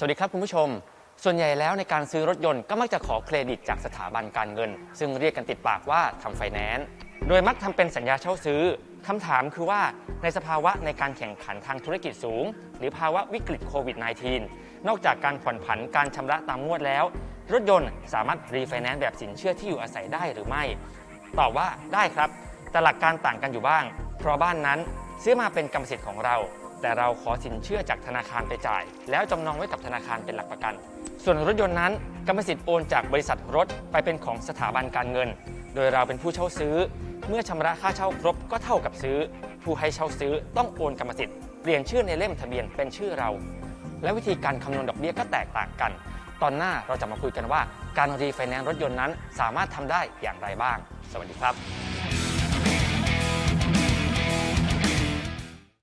สวัสดีครับคุณผู้ชม ส่วนใหญ่แล้วในการซื้อรถยนต์ก็มักจะขอเครดิตจากสถาบันการเงิน ซึ่งเรียกกันติดปากว่าทำไฟแนนซ์โดยมักทำเป็นสัญญาเช่าซื้อคำถามคือว่าในสภาวะในการแข่งขันทางธุรกิจสูง หรือภาวะวิกฤตโควิด -19 นอกจากการผ่อนผันการชำระตามงวดแล้ว รถยนต์สามารถรีไฟแนนซ์แบบสินเชื่อที่อยู่อาศัยได้หรือไม่ ตอบว่าได้ครับ แต่หลักการต่างกันอยู่บ้าง เพราะบ้านนั้นซื้อมาเป็นกรรมสิทธิ์ของเรา แต่เราขอสินเชื่อจากธนาคารไปจ่าย แล้วจำนองไว้กับธนาคารเป็นหลักประกัน ส่วนรถยนต์นั้นกรรมสิทธิ์โอนจากบริษัทรถไปเป็นของสถาบันการเงิน โดยเราเป็นผู้เช่าซื้อ เมื่อชำระค่าเช่าครบก็เท่ากับซื้อ ผู้ให้เช่าซื้อต้องโอนกรรมสิทธิ์เปลี่ยนชื่อในเล่มทะเบียนเป็นชื่อเรา และวิธีการคำนวณดอกเบี้ยก็แตกต่างกัน ตอนหน้าเราจะมาคุยกันว่า การรีไฟแนนซ์รถยนต์นั้นสามารถทำได้อย่างไรบ้าง สวัสดีครับ